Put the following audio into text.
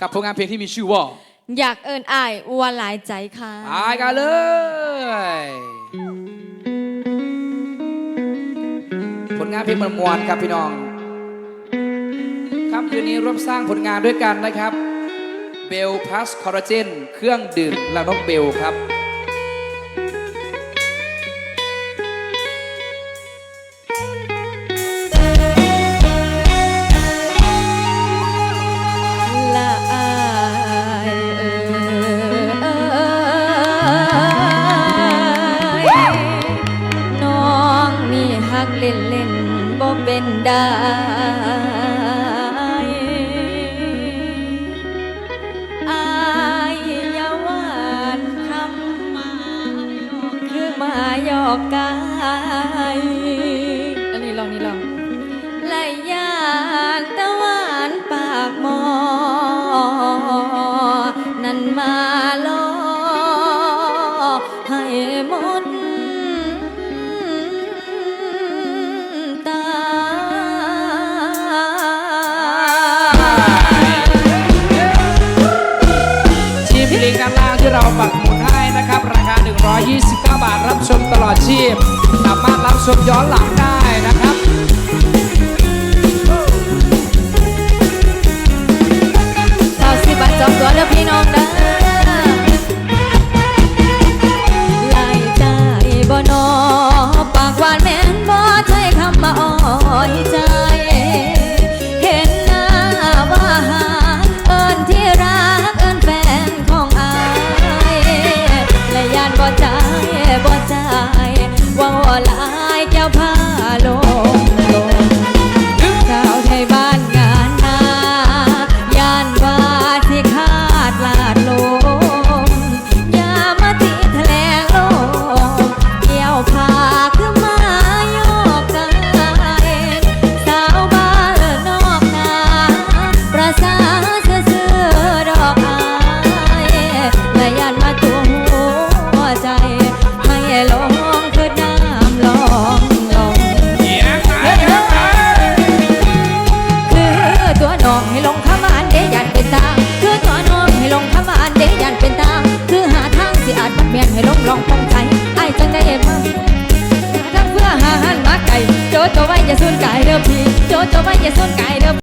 กับผลงานเพลงที่มีชื่อว่า อยากเอินอายอัวหลายใจค่ะตายกันเลย ผลงานเพลงมวลๆครับพี่น้องค่ำคืนนี้ร่วมสร้างผลงานด้วยกันนะครับ เบลพลัสคอลลาเจน เครื่องดื่มลังนกเบลครับ ได้ อายยาวานคำมาคือมาหยอกกายอันนี้ลองนี่ลองไล่ยานตะวันปากหมอ นั่นมา 129 บาทรับชมตลอดชีพ สามารถรับชมย้อนหลังได้นะครับ ให้ลงลองปองใจไอ้ายจังได้มาหาทางเพื่อหาหันมาไก่โจโจไว้อย่าสูนกายเด้อพี่โจโจไว้อย่าสูนกายเด้อ